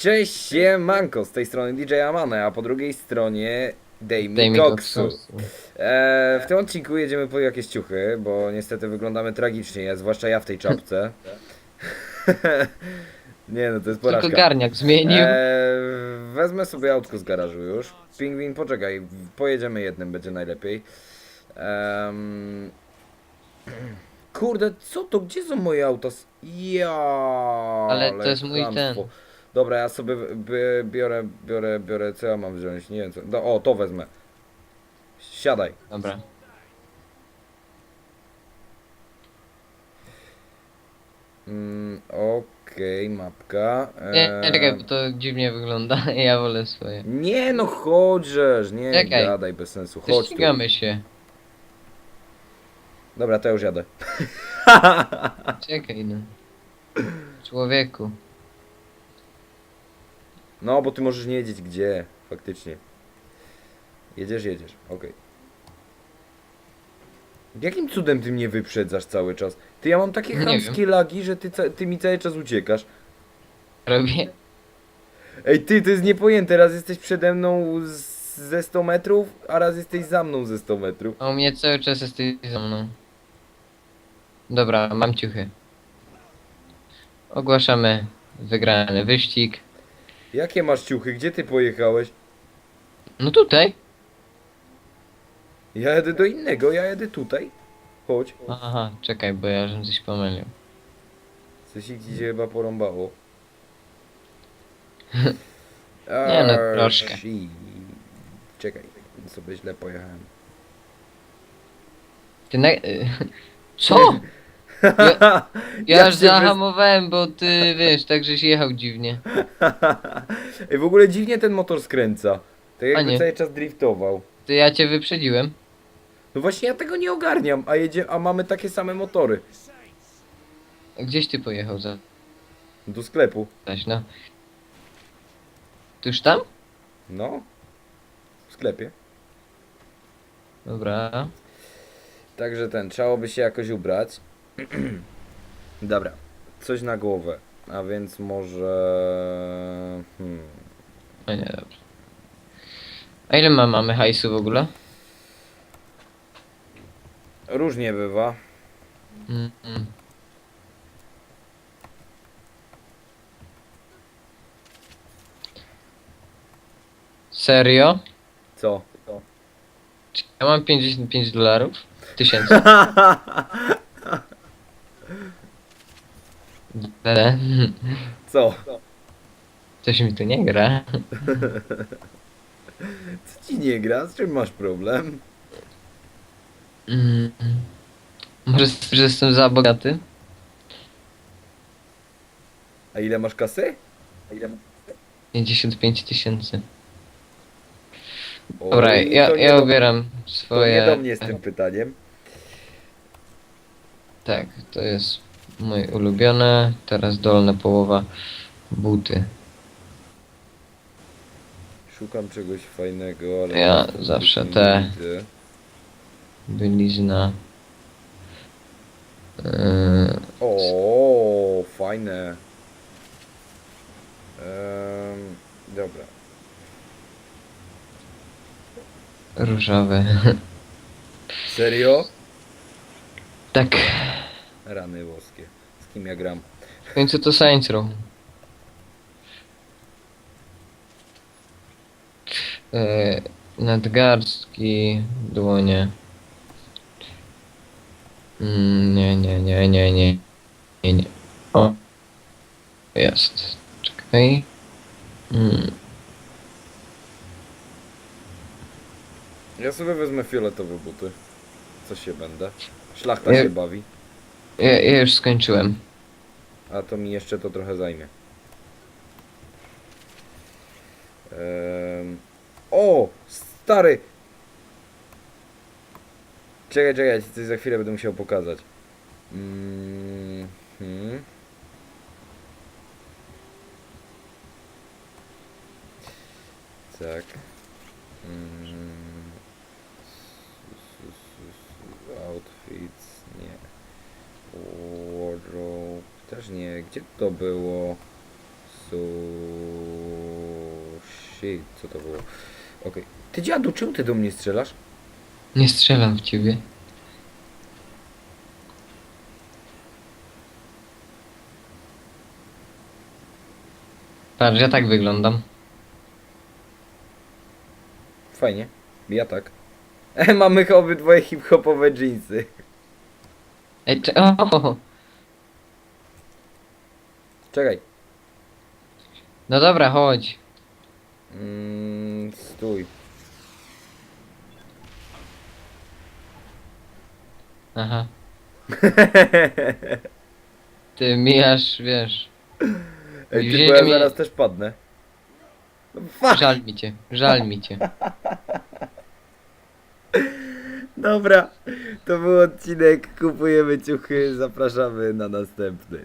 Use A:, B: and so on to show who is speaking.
A: Cześć, siemanko, z tej strony DJ Amane, a po drugiej stronie Dami
B: Daj mi
A: Coxu.
B: koksu.
A: E, w tym odcinku jedziemy po jakieś ciuchy, bo niestety wyglądamy tragicznie, ja, zwłaszcza ja w tej czapce. Nie no, to jest
B: Tylko
A: porażka.
B: garniak zmienił.
A: E, wezmę sobie autko z garażu już. Pingwin, poczekaj, pojedziemy jednym, będzie najlepiej. Kurde, co to? Gdzie są moje auta? Ja.
B: Ale to jest mój ten.
A: Dobra, ja sobie bi- biorę, biorę, biorę, co ja mam wziąć? Nie wiem co. No, o, to wezmę. Siadaj.
B: Dobra.
A: Mm, Okej, mapka.
B: Nie, nie, czekaj, bo to dziwnie wygląda. Ja wolę swoje.
A: Nie no, chodźżesz, nie
B: Czekaj.
A: gadaj bez sensu,
B: To
A: chodź tu.
B: ścigamy się.
A: Dobra, to ja już jadę.
B: Czekaj no. Człowieku.
A: No, bo ty możesz nie wiedzieć gdzie, faktycznie. Jedziesz, jedziesz, okej. Jakim cudem ty mnie wyprzedzasz cały czas? Ty, ja mam takie
B: Nie
A: chamskie lagi, że ty, ca- ty mi cały czas uciekasz.
B: Robię.
A: Ej, ty, to jest niepojęte, raz jesteś przede mną z, ze 100 metrów, a raz jesteś za mną ze 100 metrów.
B: A u mnie cały czas jesteś za mną. Dobra, mam ciuchy. Ogłaszamy wygrany wyścig.
A: Jakie masz ciuchy? Gdzie ty pojechałeś?
B: No tutaj.
A: Ja jedę do innego, ja jedę tutaj. Chodź.
B: Aha, czekaj, bo ja żebym coś pomylił.
A: Coś ci się chyba porąbało.
B: Nie no, troszkę.
A: Czekaj, sobie źle pojechałem.
B: Ty na... Co? Ja, ja
A: Jak
B: aż
A: cię wys-
B: zahamowałem, bo ty wiesz, tak żeś jechał dziwnie.
A: Ej, w ogóle dziwnie ten motor skręca. Tak jakby
B: nie.
A: cały czas driftował.
B: Ty ja cię wyprzedziłem.
A: No właśnie ja tego nie ogarniam, a jedzie, a mamy takie same motory.
B: A Gdzieś ty pojechał za
A: Do sklepu.
B: zaś, no. Ty już tam?
A: No. W sklepie.
B: Dobra.
A: Także ten, trzeba by się jakoś ubrać. Dobra, coś na głowę. A więc może... Hmm.
B: No nie, dobrze. A ile ma, mamy hajsu w ogóle?
A: Różnie bywa.
B: Mm, mm. Serio?
A: Co?
B: Czy Ja mam 55 dolarów? Tysięcy. Dele.
A: Co?
B: Coś mi tu nie gra.
A: Co ci nie gra? Z czym masz problem?
B: Mm. Może z- że jestem za bogaty?
A: A ile masz kasy? A ile...
B: 55 tysięcy.
A: Oj,
B: Dobra, ja,
A: to nie
B: ja
A: do-
B: ubieram
A: To
B: swoje...
A: nie do mnie z tym pytaniem.
B: Tak, to jest mój ulubione. Teraz dolna połowa buty.
A: Szukam czegoś fajnego, ale...
B: Ja zawsze te.
A: widzę.
B: Bielizna. Yy,
A: O, fajne. Ehm, dobra.
B: różowe.
A: Serio?
B: tak.
A: Rany włoskie. Z kim ja gram?
B: W końcu to Saints Row. Yy, nadgarstki, dłonie. Mm, nie, nie, nie, nie, nie. Nie, nie. O. Jest. Czekaj. Mm.
A: Ja sobie wezmę fioletowe buty. Co się będę? Szlachta
B: Nie.
A: się bawi.
B: Ja, ja już skończyłem.
A: A to mi jeszcze to trochę zajmie. Ehm, o! Stary! Czekaj, czekaj, ja ci coś za chwilę będę musiał pokazać. Mm, hmm. Tak. Mm. Wardrobe, też nie. Gdzie to było? Su... shit, co to było? Okej. Ty dziadu, czemu ty do mnie strzelasz?
B: Nie strzelam w ciebie. Patrz, ja tak wyglądam.
A: Fajnie. Ja tak. Mamy obydwoje hip-hopowe jeansy.
B: Ej, cze- o!
A: Czekaj.
B: No dobra, chodź.
A: Mm, stój.
B: Aha. Ty mijasz, wiesz.
A: Ej, ty, bo ja zaraz też padnę. Fuck.
B: Żal mi cię, żal mi cię.
A: Dobra, to był odcinek. Kupujemy ciuchy. Zapraszamy na następny.